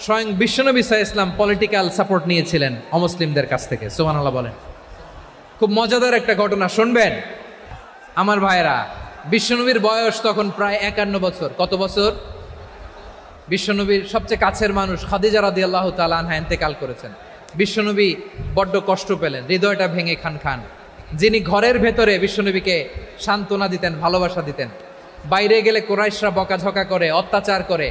স্বয়ং বিশ্বনবী সাহা ইসলাম political support নিয়েছিলেন অমুসলিমদের কাছ থেকে। সোমান আল্লাহ বলেন। খুব মজাদার একটা ঘটনা, শুনবেন? আমার ভাইরা বিশ্বনবীর বয়স তখন প্রায় একান্ন বছর। কত বছর? বিশ্বনবীর সবচেয়ে কাছের মানুষ খাদিজা রাদি আল্লাহ তালানহা এতেকাল করেছেন। বিশ্বনবী বড্ড কষ্ট পেলেন, হৃদয়টা ভেঙে খান খান। যিনি ঘরের ভেতরে বিশ্বনবীকে সান্ত্বনা দিতেন, ভালোবাসা দিতেন, বাইরে গেলে কোরাইশরা বকাঝকা করে, অত্যাচার করে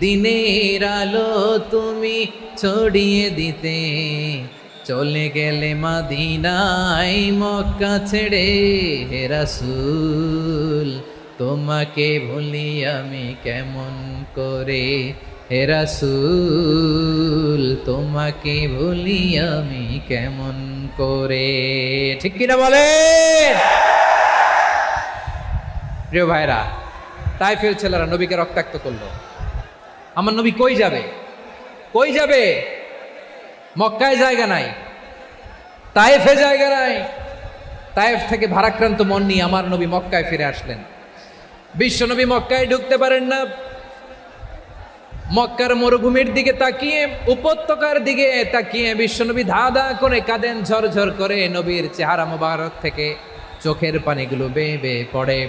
দিনের আলো তুমি ছড়িয়ে দিতে। চলে গেলে মাদিনাই মক্কা ছেড়ে হে রাসূল, তোমাকে ভুলি আমি কেমন করে? হে রাসূল, তোমাকে ভুলি আমি কেমন করে? ঠিক কিনা বলে প্রিয় ভাইরা তাই তাইফের ছেলেরা নবীকে রক্তাক্ত করল। আমার নবী কই যাবে? কই যাবে? মক্কায় জায়গা নাই। তায়েফে জায়গা নাই। তায়েফ থেকে ভারাক্রান্ত মন নিয়ে আমার নবী মক্কায় ফিরে আসলেন। বিশ্ব নবী মক্কায় ঢুকতে পারেন না। মক্কার মরুভূমির দিকে তাকিয়ে, উপত্যকার দিকে তাকিয়ে বিশ্বনবী ধা ধা করে কাঁদেন, ঝরঝর করে নবীর চেহারা মোবারক থেকে চোখের পানিগুলো বেয়ে বেয়ে পড়ে।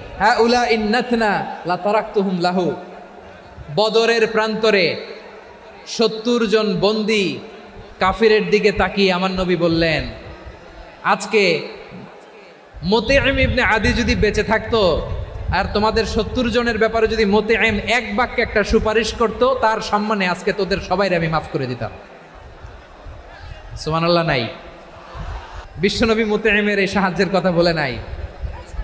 হাউলা ইন নাথনা লা তারাকতুহুম লাহু। বদরের প্রান্তরে সত্তর জন বন্দি কাফিরের দিকে তাকিয়ে আমার নবী বললেন, আজকে মোতেআম ইবনে আদি যদি বেঁচে থাকতো আর তোমাদের সত্তর জনের ব্যাপারে যদি মোতেআম এক বাক্যে একটা সুপারিশ করতো, তার সম্মানে আজকে তোদের সবাই আমি মাফ করে দিতাম। সুবহানাল্লাহ, নাই। বিশ্বনবী মোতেআমের এই সাহায্যের কথা বলে নাই।